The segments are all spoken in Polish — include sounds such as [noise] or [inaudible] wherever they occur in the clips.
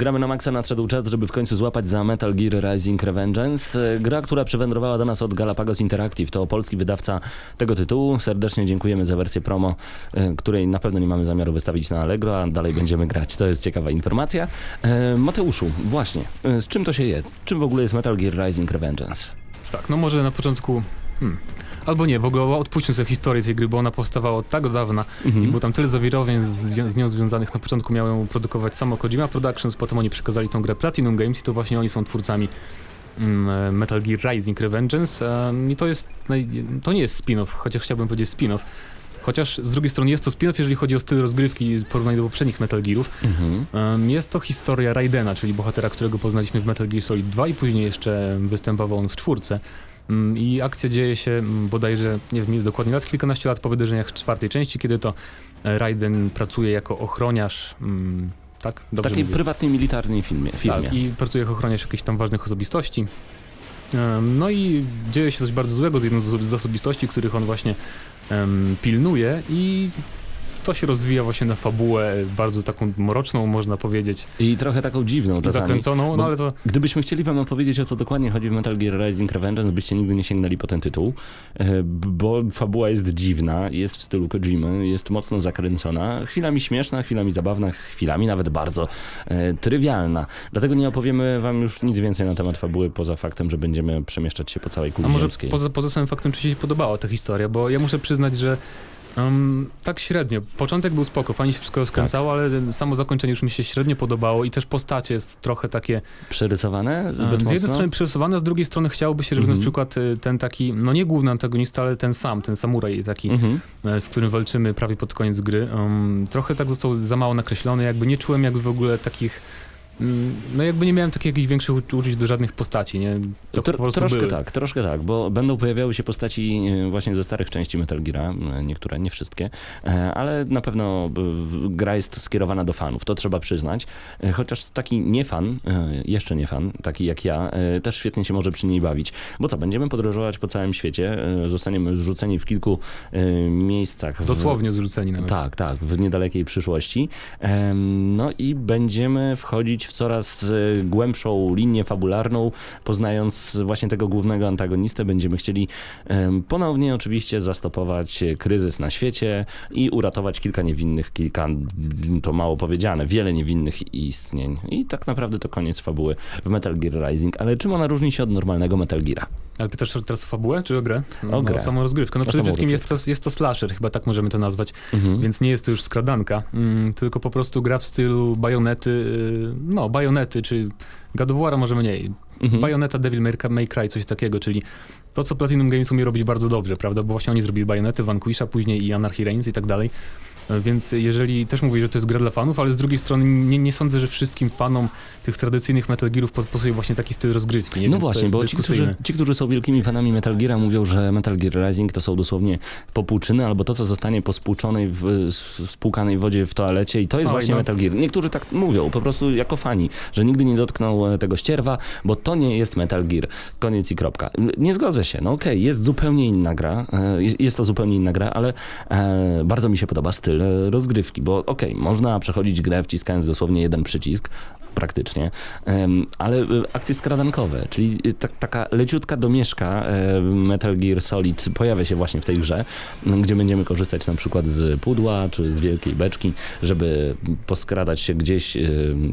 Gramy na maksa nadszedł czas, żeby w końcu złapać za Metal Gear Rising Revengeance. E, Gra, która przywędrowała do nas od Galapagos Interactive. To polski wydawca tego tytułu. Serdecznie dziękujemy za wersję promo, e, której na pewno nie mamy zamiaru wystawić na Allegro, a dalej będziemy grać. To jest ciekawa informacja. E, Mateuszu, właśnie, z czym to się je? Czym w ogóle jest Metal Gear Rising Revengeance? Tak, no może na początku. Hmm. Albo nie, w ogóle odpuśćmy sobie historię tej gry, bo ona powstawała od tak dawna i było tam tyle zawirowań z, z nią związanych. Na początku miał ją produkować samo Kojima Productions, potem oni przekazali tą grę Platinum Games i to właśnie oni są twórcami mm, Metal Gear Rising Revengeance em, i to jest, to nie jest spin-off, chociaż chciałbym powiedzieć spin-off. Chociaż z drugiej strony jest to spin-off, jeżeli chodzi o styl rozgrywki w porównaniu do poprzednich Metal Gearów. Mhm. Em, Jest to historia Raidena, czyli bohatera, którego poznaliśmy w Metal Gear Solid 2 i później jeszcze występował on w czwórce. Mm, I akcja dzieje się mm, bodajże, nie wiem dokładnie lat, kilkanaście lat po wydarzeniach czwartej części, kiedy to e, Raiden pracuje jako ochroniarz, mm, tak? W takiej mówię? prywatnej, militarnej filmie. filmie. Tak, i pracuje jako ochroniarz jakichś tam ważnych osobistości. No i dzieje się coś bardzo złego z jedną z oso- z osobistości, których on właśnie em, pilnuje i to się rozwija właśnie na fabułę bardzo taką mroczną, można powiedzieć, I trochę taką dziwną czasami. zakręconą, no ale to Gdybyśmy chcieli wam opowiedzieć, o co dokładnie chodzi w Metal Gear Rising Revengeance, byście nigdy nie sięgnęli po ten tytuł, e, bo fabuła jest dziwna, jest w stylu Kojimy, jest mocno zakręcona, chwilami śmieszna, chwilami zabawna, chwilami nawet bardzo e, trywialna. Dlatego nie opowiemy wam już nic więcej na temat fabuły, poza faktem, że będziemy przemieszczać się po całej A kuli może ziemskiej. poza, poza samym faktem, czy się podobała ta historia, bo ja muszę przyznać, że um, tak średnio. Początek był spoko, fajnie się wszystko rozkręcało, ale samo zakończenie już mi się średnio podobało i też postacie jest trochę takie Przerysowane zbyt um, z mocno? jednej strony przerysowane, a z drugiej strony chciałoby się, żeby Mhm. na przykład y, ten taki, no nie główny antagonista, ale ten sam, ten samuraj taki, Mhm. e, z którym walczymy prawie pod koniec gry, um, trochę tak został za mało nakreślony, jakby nie czułem jakby w ogóle takich mm, no jakby nie miałem takich jakichś większych uczu- uczuć do żadnych postaci, nie? To Tro- po prostu troszkę były. tak, troszkę tak, bo będą pojawiały się postaci e, właśnie ze starych części Metal Geara, niektóre, nie wszystkie, e, ale na pewno gra jest skierowana do fanów, to trzeba przyznać, E, chociaż taki nie fan, jeszcze nie fan, taki jak ja, też świetnie się może przy niej bawić, bo co, będziemy podróżować po całym świecie, zostaniemy zrzuceni w kilku miejscach. w- Dosłownie zrzuceni nawet. tak, tak, w niedalekiej przyszłości. No i będziemy wchodzić w coraz e, głębszą linię fabularną, poznając właśnie tego głównego antagonistę. Będziemy chcieli ponownie oczywiście zastopować e, kryzys na świecie i uratować kilka niewinnych, kilka, to mało powiedziane, wiele niewinnych istnień. I tak naprawdę to koniec fabuły w Metal Gear Rising. Ale czym ona różni się od normalnego Metal Geara? Ale pytasz teraz o fabułę czy o grę? No, O grę. O samą rozgrywkę. No przede wszystkim jest to, jest to slasher, chyba tak możemy to nazwać, Mhm. więc nie jest to już skradanka, mm, tylko po prostu gra w stylu bajonety, y, no bajonety, czy God może mniej. Mhm. Bajoneta, Devil May, May Cry, coś takiego, czyli to, co Platinum Games umie robić bardzo dobrze, prawda? Bo właśnie oni zrobili bajonety, Vanquisha, później i Anarchy Reigns i tak dalej. E, Więc jeżeli też mówię, że to jest gra dla fanów, ale z drugiej strony nie, nie sądzę, że wszystkim fanom tych tradycyjnych Metal Gearów pasuje właśnie taki styl rozgrywki. Nie? No Więc właśnie, bo ci którzy, ci, którzy są wielkimi fanami Metal Geara mówią, że Metal Gear Rising to są dosłownie popłuczyny albo to, co zostanie pospłuczonej w s- spłukanej wodzie w toalecie i to jest Oj, właśnie no. Metal Gear. Niektórzy tak mówią, po prostu jako fani, że nigdy nie dotknął e, tego ścierwa, bo to nie jest Metal Gear. Koniec i kropka. Nie zgodzę się, no okej, jest zupełnie inna gra, e, jest- to zupełnie inna gra, ale bardzo mi się podoba styl rozgrywki, bo okej, można przechodzić grę wciskając dosłownie jeden przycisk, praktycznie, ale e, akcje skradankowe, czyli e, tak, taka leciutka domieszka Metal Gear Solid pojawia się właśnie w tej grze, gdzie będziemy korzystać na przykład z pudła czy z wielkiej beczki, żeby poskradać się gdzieś e,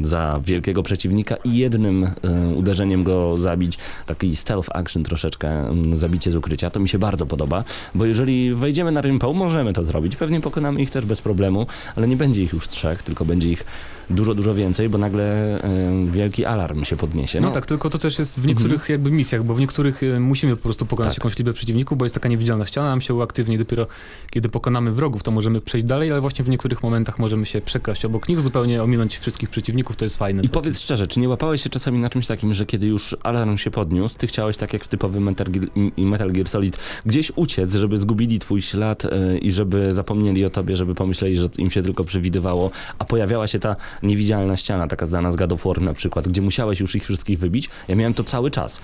za wielkiego przeciwnika i jednym uderzeniem go zabić, taki stealth action troszeczkę, zabicie z ukrycia, to mi się bardzo podoba, bo jeżeli wejdziemy na rympał, możemy to zrobić, pewnie pokonamy ich też bez problemu, ale nie będzie ich już trzech, tylko będzie ich dużo, dużo więcej, bo nagle e, wielki alarm się podniesie. No, tak, tylko to też jest w niektórych jakby misjach, bo w niektórych y, musimy po prostu pokonać Tak. jakąś liczbę przeciwników, bo jest taka niewidzialna ściana, nam się uaktywni i dopiero kiedy pokonamy wrogów, to możemy przejść dalej, ale właśnie w niektórych momentach możemy się przekraść obok nich, zupełnie ominąć wszystkich przeciwników, to jest fajne. I powiedz szczerze, czy nie łapałeś się czasami na czymś takim, że kiedy już alarm się podniósł, ty chciałeś tak jak w typowym Metal Gear, Metal Gear Solid gdzieś uciec, żeby zgubili twój ślad e, i żeby zapomnieli o tobie, żeby pomyśleli, że im się tylko przewidywało, a pojawiała się ta niewidzialna ściana, taka znana z God of War na przykład, gdzie musiałeś już ich wszystkich wybić. Ja miałem to cały czas.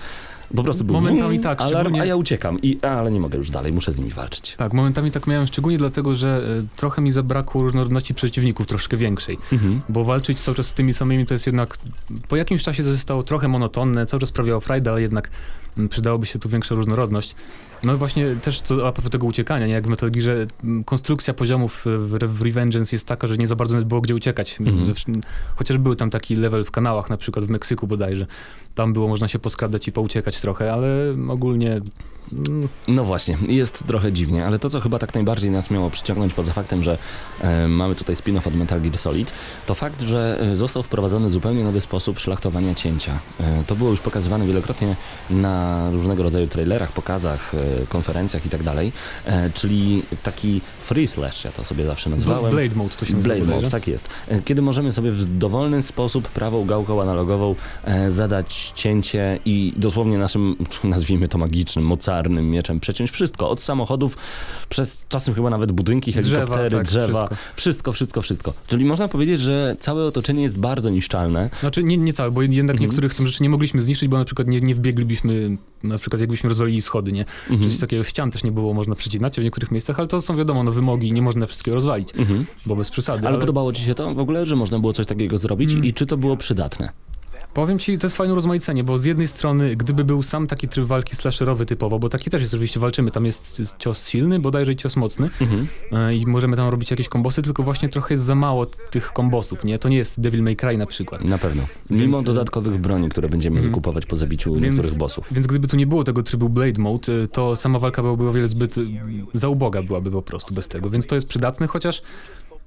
Po prostu był Momentami wum, tak, alarm, szczególnie- a ja uciekam. I, ale nie mogę już dalej, muszę z nimi walczyć. Tak, momentami tak miałem, szczególnie dlatego, że e, trochę mi zabrakło różnorodności przeciwników, troszkę większej. Mhm. Bo walczyć cały czas z tymi samymi to jest jednak, po jakimś czasie to zostało trochę monotonne, cały czas sprawiało frajdę, ale jednak mm, przydałoby się tu większa różnorodność. No właśnie też co, a propos tego uciekania, nie? jak w Metal Gearze, mm, konstrukcja poziomów w, w Revengeance jest taka, że nie za bardzo było gdzie uciekać. Zresztą- Chociaż był tam taki level w kanałach, na przykład w Meksyku bodajże. Tam było można się poskradać i pouciekać trochę, ale ogólnie mm, No właśnie, jest trochę dziwnie, ale to, co chyba tak najbardziej nas miało przyciągnąć poza faktem, że e, mamy tutaj spin-off od Metal Gear Solid, to fakt, że e, został wprowadzony zupełnie nowy sposób szlachtowania cięcia. E, to było już pokazywane wielokrotnie na różnego rodzaju trailerach, pokazach, e, konferencjach i tak dalej, e, czyli taki free slash, ja to sobie zawsze nazywałem. Blade Mode to się nazywa Blade Mode, tak jest. E, Kiedy możemy sobie w dowolny sposób prawą gałką analogową e, zadać cięcie i dosłownie naszym, [laughs] nazwijmy to magicznym, mocarnym mieczem przeciąć wszystko. Od samochodów, przez czasem chyba nawet budynki, helikoptery, Drzewa, drzewa, tak, wszystko. wszystko. wszystko, wszystko, Czyli można powiedzieć, że całe otoczenie jest bardzo niszczalne. Znaczy nie, nie całe, bo jednak Mhm. niektórych tym rzeczy nie mogliśmy zniszczyć, bo na przykład nie, nie wbieglibyśmy, na przykład jakbyśmy rozwalili schody, nie? Mhm. Coś takiego ścian też nie było można przecinać w niektórych miejscach, ale to są wiadomo, no wymogi, nie można wszystkiego rozwalić, Mhm. bo bez przesady. Ale podobało Ci się to w ogóle, że można było coś takiego zrobić Mm. i czy to było przydatne? Powiem ci, to jest fajne rozmaicenie, bo z jednej strony, gdyby był sam taki tryb walki slasherowy typowo, bo taki też jest oczywiście, walczymy, tam jest jest cios silny, bodajże i cios mocny Mhm. e, i możemy tam robić jakieś kombosy, tylko właśnie trochę jest za mało tych kombosów, nie? To nie jest Devil May Cry na przykład. Na pewno. Mimo Więc, e, dodatkowych broni, które będziemy mhm. kupować po zabiciu Więc- niektórych bossów. Więc gdyby tu nie było tego trybu Blade Mode, y, to sama walka byłaby o wiele zbyt za uboga byłaby po prostu bez tego, więc to jest przydatne, chociaż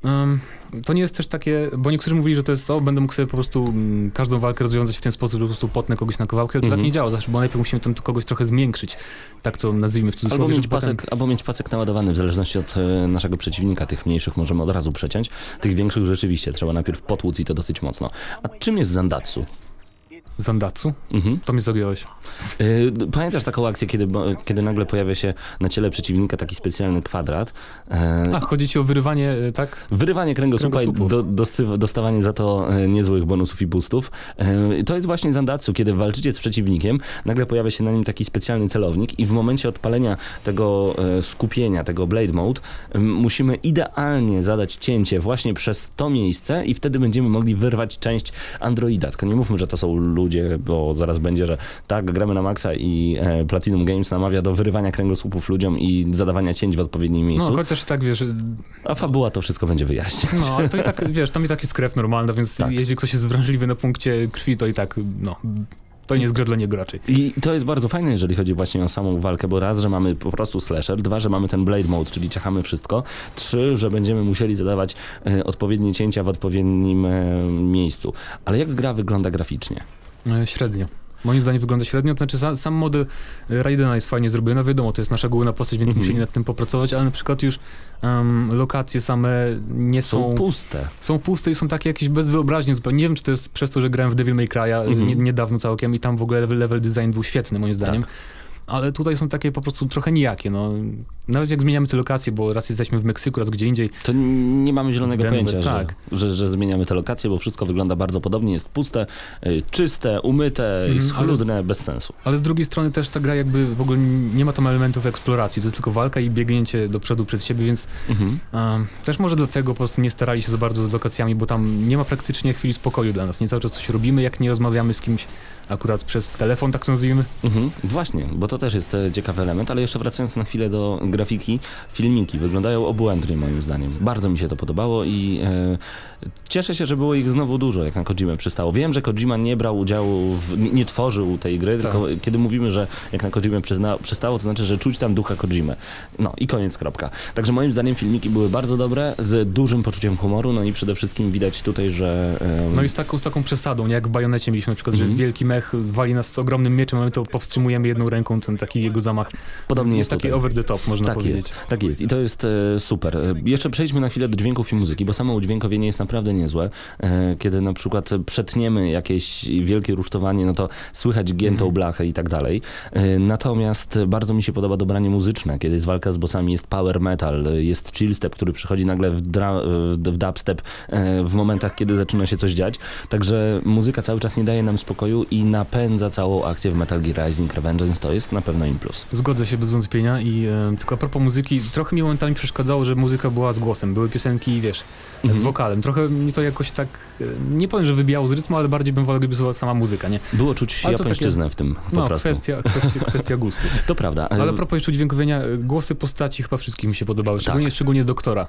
ym, to nie jest też takie, bo niektórzy mówili, że to jest o, będę mógł sobie po prostu mm, każdą walkę rozwiązać w ten sposób, że po prostu potnę kogoś na kawałki, ale to Mhm. tak nie działa zawsze, bo najpierw musimy tam kogoś trochę zmiękczyć, tak to nazwijmy w cudzysłowie, Albo mieć, żeby potem- pasek, albo mieć pasek naładowany, w zależności od e, naszego przeciwnika. Tych mniejszych możemy od razu przeciąć, tych większych rzeczywiście trzeba najpierw potłuc i to dosyć mocno. A czym jest Zandatsu? Zandatsu? Mhm. To mnie zagiąłeś. E, Pamiętasz taką akcję, kiedy, bo- kiedy nagle pojawia się na ciele przeciwnika taki specjalny kwadrat? E, A, chodzi ci o wyrywanie, y, tak? Wyrywanie kręgosłupa i do, dostawanie za to e, niezłych bonusów i boostów. E, to jest właśnie Zandatsu, kiedy walczycie z przeciwnikiem, nagle pojawia się na nim taki specjalny celownik i w momencie odpalenia tego e, skupienia, tego Blade Mode, musimy idealnie zadać cięcie właśnie przez to miejsce i wtedy będziemy mogli wyrwać część androida. Tylko nie mówmy, że to są ludzie, bo zaraz będzie, że tak, gramy na maksa i e, Platinum Games namawia do wyrywania kręgosłupów ludziom i zadawania cięć w odpowiednim miejscu, No, chociaż tak, wiesz, a fabuła to wszystko będzie wyjaśniać. no, ale to i tak, wiesz, tam i tak jest krew normalna, więc Tak. jeśli ktoś jest wrażliwy na punkcie krwi, to i tak, no, to nie jest gra dla niego raczej. I to jest bardzo fajne, jeżeli chodzi właśnie o samą walkę, bo raz, że mamy po prostu slasher, dwa, że mamy ten blade mode, czyli ciachamy wszystko, trzy, że będziemy musieli zadawać e, odpowiednie cięcia w odpowiednim e, miejscu. Ale jak gra wygląda graficznie? E, Średnio. Moim zdaniem wygląda średnio, to znaczy sa, sam model e, Raidena jest fajnie zrobiony, no wiadomo, to jest nasza główna postać, więc Mhm. musieli nad tym popracować, ale na przykład już em, lokacje same nie Są są, puste. są puste i są takie jakieś bez wyobraźni zupełnie. Nie wiem, czy to jest przez to, że grałem w Devil May Cry'a Mhm. nie, niedawno całkiem i tam w ogóle level, level design był świetny moim zdaniem. Tak. Ale tutaj są takie po prostu trochę nijakie, no. Nawet jak zmieniamy te lokacje, bo raz jesteśmy w Meksyku, raz gdzie indziej, To nie mamy zielonego Denver, pojęcia, tak. że, że, że zmieniamy te lokacje, bo wszystko wygląda bardzo podobnie, jest puste, e, czyste, umyte i Mhm, ale- schludne, bez sensu. Ale z drugiej strony też ta gra jakby w ogóle nie ma tam elementów eksploracji, to jest tylko walka i biegnięcie do przodu przed siebie, więc Mhm. um, też może dlatego po prostu nie starali się za bardzo z lokacjami, bo tam nie ma praktycznie chwili spokoju dla nas. Nie cały czas coś robimy, jak nie rozmawiamy z kimś akurat przez telefon, tak to nazwijmy. Mhm, właśnie, bo to też jest e, ciekawy element, ale jeszcze wracając na chwilę do grafiki, filmiki wyglądają obłędnie moim zdaniem. Bardzo mi się to podobało i e, cieszę się, że było ich znowu dużo, jak na Kojimę przystało. Wiem, że Kojima nie brał udziału, w, nie, nie tworzył tej gry, Tak. tylko kiedy mówimy, że jak na Kojimę przystało, to znaczy, że czuć tam ducha Kojimy. No i koniec, kropka. Także moim zdaniem filmiki były bardzo dobre, z dużym poczuciem humoru, no i przede wszystkim widać tutaj, że... em, No i z taką, z taką przesadą, nie jak w Bajonecie mieliśmy na przykład, Mhm. że wielki mech wali nas z ogromnym mieczem, a my to powstrzymujemy jedną ręką, ten taki jego zamach. Podobnie jest jest taki tutaj. over the top, można Tak powiedzieć. jest, tak jest i to jest e, super. E, Jeszcze przejdźmy na chwilę do dźwięków i muzyki, bo samo udźwiękowienie jest naprawdę niezłe. E, kiedy na przykład przetniemy jakieś wielkie rusztowanie, no to słychać giętą Mhm. blachę i tak dalej. E, natomiast bardzo mi się podoba dobranie muzyczne, kiedy jest walka z bossami, jest power metal, jest chill step, który przychodzi nagle w, dra- e, w dubstep e, w momentach, kiedy zaczyna się coś dziać. Także muzyka cały czas nie daje nam spokoju i napędza całą akcję w Metal Gear Rising Revengeance. To jest na pewno im plus. Zgodzę się bez wątpienia i e, tylko a propos muzyki, trochę mi momentami przeszkadzało, że muzyka była z głosem. Były piosenki, wiesz, z Mhm. wokalem. Trochę mi to jakoś tak, e, nie powiem, że wybijało z rytmu, ale bardziej bym wolał, gdyby była sama muzyka, nie? Było czuć Ale japońszczyznę w tym po No, prostu. kwestia, kwestia, kwestia gustu. [laughs] To prawda. Ale E, a propos jeszcze dźwiękowienia, e, głosy postaci chyba wszystkich mi się podobały, szczególnie, szczególnie doktora,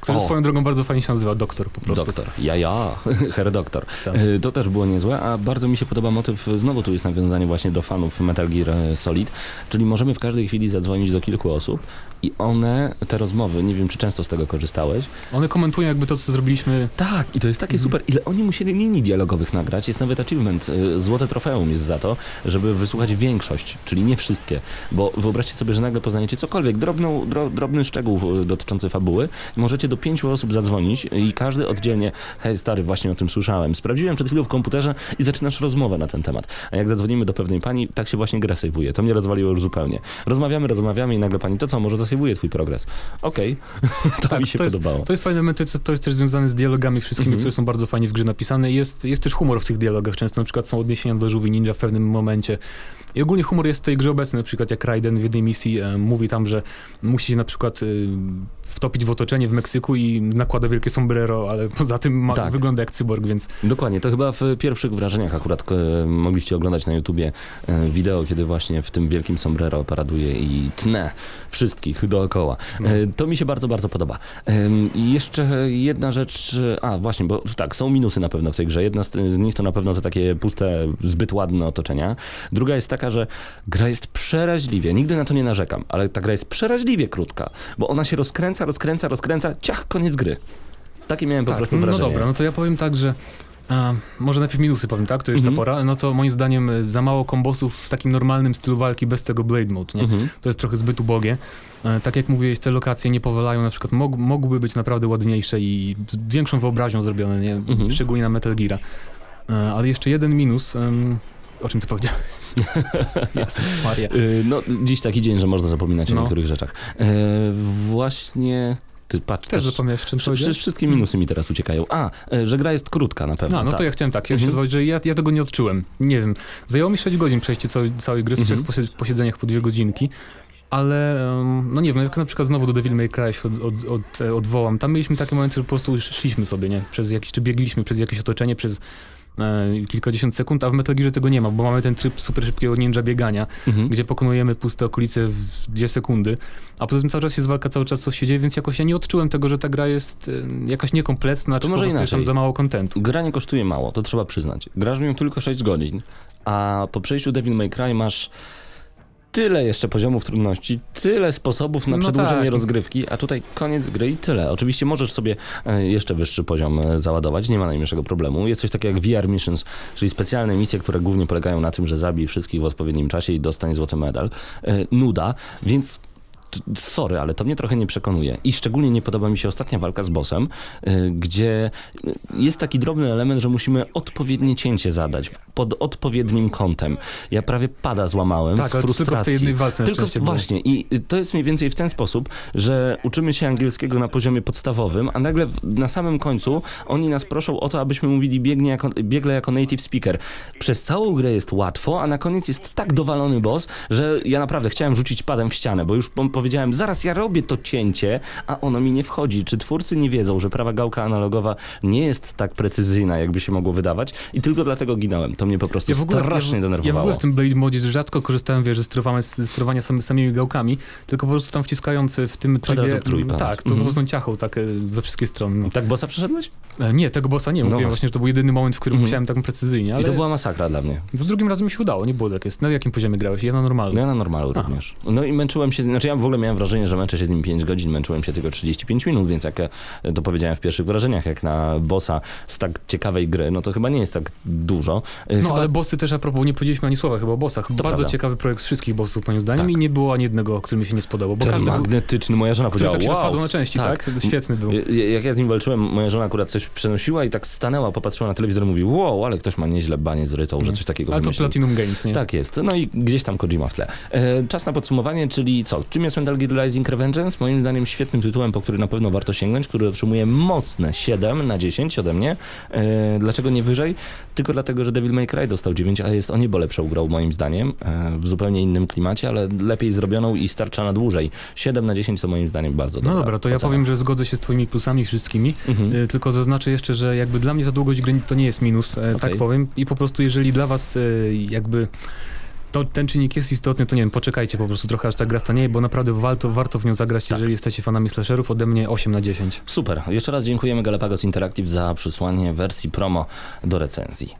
który O. swoją drogą bardzo fajnie się nazywa, doktor po prostu. Doktor. Ja, ja. [laughs] Herr Doktor. Tak. E, To też było niezłe, a bardzo mi się podoba motyw, znowu tu jest nawiązanie właśnie do fanów Metal Gear Solid, czyli możemy w każdej chwili zadzwonić do kilku osób i one, te rozmowy, nie wiem czy często z tego korzystałeś, One komentują jakby to, co zrobiliśmy tak, i to jest takie Mhm. super. Ile oni musieli linii dialogowych nagrać? Jest nawet achievement. y, Złote trofeum jest za to, żeby wysłuchać większość, czyli nie wszystkie. Bo wyobraźcie sobie, że nagle poznajecie cokolwiek, drobną, dro, drobny szczegół y, dotyczący fabuły. Możecie do pięciu osób zadzwonić i każdy oddzielnie, hej stary, właśnie o tym słyszałem. Sprawdziłem przed chwilą w komputerze i zaczynasz rozmowę na ten temat. A jak zadzwonimy do pewnej pani, tak się właśnie gra sejwuje. To mnie rozwaliło już zupełnie. Rozmawiamy, rozmawiamy i nagle pani, to co, może zasejwuje twój progres? Okej, [laughs] to Tak, mi się to jest- podobało. To jest element, to jest, to jest też związane z dialogami wszystkimi, Mhm. które są bardzo fajnie w grze napisane. Jest, jest też humor w tych dialogach, często na przykład są odniesienia do żółwi ninja w pewnym momencie. I ogólnie humor jest w tej grze obecny, na przykład jak Raiden w jednej misji e, mówi tam, że musi się na przykład e, wtopić w otoczenie w Meksyku i nakłada wielkie sombrero, ale [laughs] poza tym ma, Tak. wygląda jak cyborg, więc Dokładnie, to chyba w pierwszych wrażeniach akurat e, mogliście oglądać na YouTubie e, wideo, kiedy właśnie w tym wielkim sombrero paraduje i tnę wszystkich dookoła. No. E, to mi się bardzo, bardzo podoba. Jeszcze jedna rzecz, a właśnie, bo tak, są minusy na pewno w tej grze. Jedna z, z nich to na pewno to takie puste, zbyt ładne otoczenia. Druga jest taka, że gra jest przeraźliwie, nigdy na to nie narzekam, ale ta gra jest przeraźliwie krótka, bo ona się rozkręca, rozkręca, rozkręca, ciach, koniec gry. Takie miałem po tak, prostu no wrażenie. dobra, no to ja powiem tak, że a, może najpierw minusy powiem, tak? To już Mhm. ta pora. No to moim zdaniem e, za mało kombosów w takim normalnym stylu walki bez tego Blade Mode, nie? Mhm. To jest trochę zbyt ubogie. E, Tak jak mówiłeś, te lokacje nie powalają, na przykład mog, mogłyby być naprawdę ładniejsze i z większą wyobraźnią zrobione, nie? Mhm. szczególnie na Metal Gear. Ale jeszcze jeden minus, o czym ty powiedziałeś? [laughs] Jezus Maria. Y, No, dziś taki dzień, że można zapominać o No. niektórych rzeczach. E, właśnie. Ty patrz, Też też, zapomniałeś, o czym wszystkie minusy mi teraz uciekają. A, e, że gra jest krótka na pewno. A, no tak. to ja chciałem tak, ja Mhm. się dowiedzieć, że ja, ja tego nie odczułem. Nie wiem, zajęło mi 6 godzin przejście całej, całej gry w Mhm. trzech posie- posiedzeniach po dwie godzinki. Ale, no nie wiem, jak na przykład znowu do Devil May Cry się od, od, od, e, odwołam. Tam mieliśmy takie momenty, że po prostu szliśmy sobie, nie? Przez jakieś, czy biegliśmy przez jakieś otoczenie, przez kilkadziesiąt sekund, a w Metal Gearze tego nie ma, bo mamy ten tryb super szybkiego ninja biegania, Mhm. gdzie pokonujemy puste okolice w dwie sekundy, a poza tym cały czas jest walka, cały czas coś się dzieje, więc jakoś ja nie odczułem tego, że ta gra jest e, jakaś niekompletna, To czy może jest tam inaczej. za mało kontentu. Gra nie kosztuje mało, to trzeba przyznać. Grasz w nią tylko 6 godzin, a po przejściu Devil May Cry masz tyle jeszcze poziomów trudności, tyle sposobów na No przedłużenie tak. rozgrywki, a tutaj koniec gry i tyle. Oczywiście możesz sobie e, jeszcze wyższy poziom e, załadować, nie ma najmniejszego problemu. Jest coś takiego jak VR Missions, czyli specjalne misje, które głównie polegają na tym, że zabij wszystkich w odpowiednim czasie i dostanie złoty medal. E, Nuda, więc sorry, ale to mnie trochę nie przekonuje. I szczególnie nie podoba mi się ostatnia walka z bossem, y, gdzie jest taki drobny element, że musimy odpowiednie cięcie zadać pod odpowiednim kątem. Ja prawie pada złamałem Tak, z frustracji. tylko w tej jednej walce Tylko właśnie i to jest mniej więcej w ten sposób, że uczymy się angielskiego na poziomie podstawowym, a nagle w, na samym końcu oni nas proszą o to, abyśmy mówili biegnie jako, biegle jako native speaker. Przez całą grę jest łatwo, a na koniec jest tak dowalony boss, że ja naprawdę chciałem rzucić padem w ścianę, bo już po- powiedziałem, zaraz ja robię to cięcie, a ono mi nie wchodzi. Czy twórcy nie wiedzą, że prawa gałka analogowa nie jest tak precyzyjna, jakby się mogło wydawać i tylko dlatego ginąłem. To mnie po prostu strasznie ja, w- denerwowało. ja w ogóle w tym Blade Modzie rzadko korzystałem, wiesz, ze sterowania, ze sterowania samy, samymi gałkami, tylko po prostu tam wciskając w tym trybie... Kwadratu trójkąt. Tak, to Mhm. po prostu ciachą tak e, we wszystkie strony. No. Tak bossa przeszedłeś? E, Nie, tego bossa nie, No mówiłem właśnie. właśnie, że to był jedyny moment, w którym Mhm. musiałem tak precyzyjnie, ale I to była masakra dla mnie. za drugim razem mi się udało, nie było tak jest. Na jakim poziomie grałeś? Ja na No normalnym. ja na normalu Aha. również. No i męczyłem się, znaczy ja w ogóle ciągle miałem wrażenie, że męczę się z nim 5 godzin, męczyłem się tylko 35 minut, więc jak e, to powiedziałem w pierwszych wrażeniach, jak na bossa z tak ciekawej gry, no to chyba nie jest tak dużo. E, No chyba... ale bossy też a propos, nie powiedzieliśmy ani słowa chyba o bossach. Bardzo prawda. ciekawy projekt wszystkich bossów moim zdaniem Tak. i nie było ani jednego, który mi się nie spodobał, bo Ten każdy magnetyczny, moja żona powiedziała, tak się wow, na części, tak? Świetny był. Ja- Jak ja z nim walczyłem, moja żona akurat coś przenosiła i tak stanęła, popatrzyła na telewizor i mówi, wow, ale ktoś ma nieźle banie z rytą, że coś takiego Ale to wymyślił. Platinum Games, nie? Tak jest. No i gdzieś tam Kojima w tle. E, czas na podsumowanie, czyli co? Czym jest Gear Rising Revengeance? Moim zdaniem świetnym tytułem, po który na pewno warto sięgnąć, który otrzymuje mocne 7 na 10 ode mnie. E, dlaczego nie wyżej? Tylko dlatego, że Devil May Cry dostał 9, a jest o niebo lepszą grą moim zdaniem, e, w zupełnie innym klimacie, ale lepiej zrobioną i starcza na dłużej. 7 na 10 to moim zdaniem bardzo No dobra to ja ocena. powiem, że zgodzę się z twoimi plusami wszystkimi, Mhm. y, tylko zaznaczę jeszcze, że jakby dla mnie ta długość gry to nie jest minus, e, tak powiem i po prostu jeżeli dla was e, jakby to, ten czynnik jest istotny, to nie wiem, poczekajcie po prostu trochę aż ta gra stanieje, bo naprawdę warto, warto w nią zagrać, Tak. jeżeli jesteście fanami slasherów, ode mnie 8 na 10. Super. Jeszcze raz dziękujemy Galapagos Interactive za przysłanie wersji promo do recenzji.